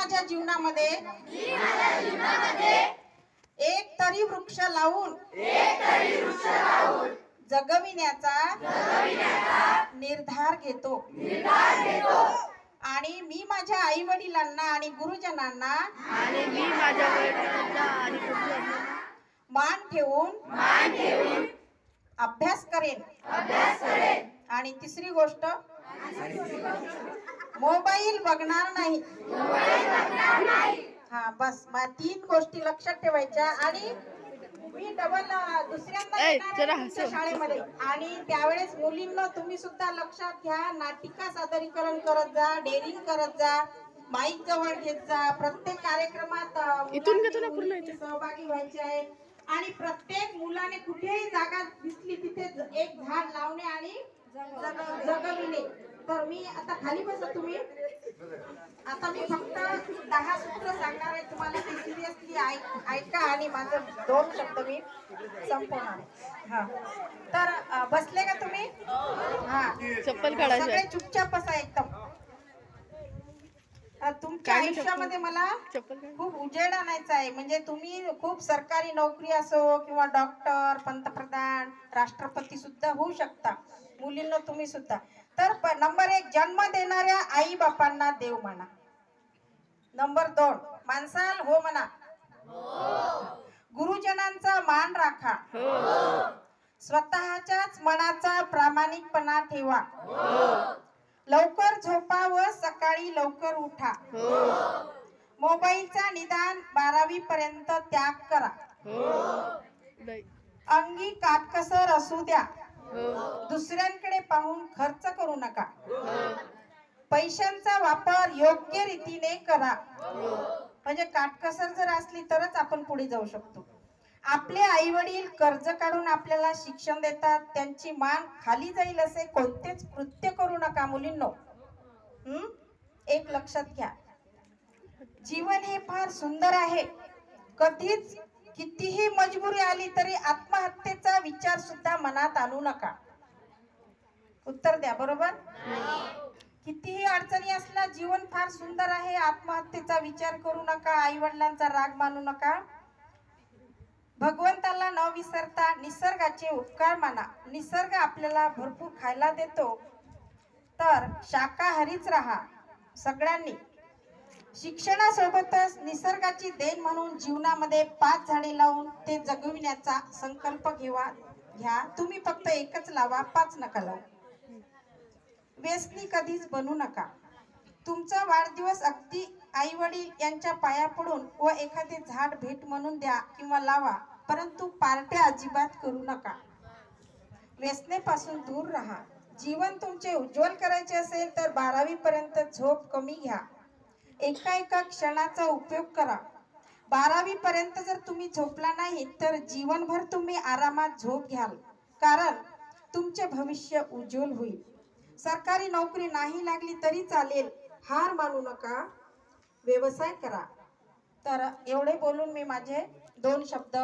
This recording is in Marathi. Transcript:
माझ्या जीवनामध्ये एक तरी वृक्ष लावून जगविण्याचा निर्धार घेतो. आणि मी माझ्या आई वडिलांना आणि गुरुजनांना मान ठेवून अभ्यास करेन. आणि तिसरी गोष्ट मोबाईल बघणार नाही. हा बस. मग तीन गोष्टी लक्षात ठेवायच्या आणि मी डबल दुसऱ्यांदा. शाळेमध्ये. आणि त्यावेळेस मुलींना तुम्ही सुद्धा लक्षात घ्या नाटिका सादरीकरण करत जा डेअरिंग करत जा माईक जवळ घेत जा. प्रत्येक कार्यक्रमात इथून. सहभागी व्हायचे आहे. आणि प्रत्येक मुलाने कुठेही जागा दिसली तिथे एक झाड लावणे आणि जग- जगविणे. तर मी आता खाली बसा तुम्ही. आता मी फक्त दहा सूत्र सांगणार आहे. तुम्हाला ते सिरियसली ऐका आणि माझं दोन शब्द मी संपवणार हा. तर बसले का तुम्ही? हा. चप्पल सगळे. चुपचाप बसा एकदम. अ, तुमच्या. आयुष्यामध्ये मला. खूप उजेड आणायचा आहे. म्हणजे तुम्ही खूप सरकारी नोकरी असो किंवा डॉक्टर पंतप्रधान राष्ट्रपती सुद्धा होऊ शकता. मुलींना तुम्ही सुद्धा तर नंबर एक जन्म देणाऱ्या आई बापांना देव म्हणा. नंबर दोन माणसाल हो म्हणा. गुरुजनांचा मान राखा. स्वतःच्याच मनाचा प्रामाणिकपणा ठेवा. लवकर झोपा व सकाळी लवकर उठा. मोबाईलचा निदान बारावी पर्यंत त्याग करा. अंगी काटकसर असू द्या. दुसऱ्यांकडे पाहून खर्च करू नका. पैशांचा वापर योग्य रीतीने करा. म्हणजे काटकसर जर असली तरच आपण पुढे जाऊ शकतो. आपले आई वडील कर्ज काढून आपल्याला शिक्षण देतात त्यांची मान खाली जाईल असे कोणतेच कृत्य करू नका मुलींनो. हम्म? एक लक्षात घ्या. जीवन हे फार सुंदर आहे. कधीच कितीही मजबुरी आली तरी आत्महत्येचा विचार सुद्धा मनात आणू नका. उत्तर द्या बरोबर? कितीही अडचणी असल्या जीवन फार सुंदर आहे. आत्महत्येचा विचार करू नका आई वडिलांचा राग मानू नका. भगवंताला न विसरता निसर्गाचे उपकार माना. निसर्ग आपल्याला भरपूर खायला देतो. तर शाकाहारीच राहा सगळ्यांनी. शिक्षणासोबतच निसर्गाची देण म्हणून जीवनामध्ये पाच झाडे लावून ते जगविण्याचा संकल्प घेवा घ्या. तुम्ही फक्त एकच लावा पाच नका लावू. व्यसनी कधीच बनू नका. तुमचा वाढदिवस अगदी आई वडील यांच्या पाया पडून व एखादे झाड भेट म्हणून द्या किंवा लावा परंतु पार्ट्या अजिबात करू नका. व्यसनेपासून दूर राहा. जीवन तुमचे उज्ज्वल करायचे असेल तर बारावी पर्यंत झोप कमी घ्या. एका एका क्षणाचा उपयोग करा. बारावी पर्यंत जर तुम्ही झोपला नाही तर जीवनभर तुम्ही आरामात झोप घ्याल. कारण तुमचे भविष्य उज्ज्वल होईल. सरकारी नोकरी नाही लागली तरी चालेल. हार मानू नका. व्यवसाय करा. तर एवढे बोलून मी माझे दोन शब्द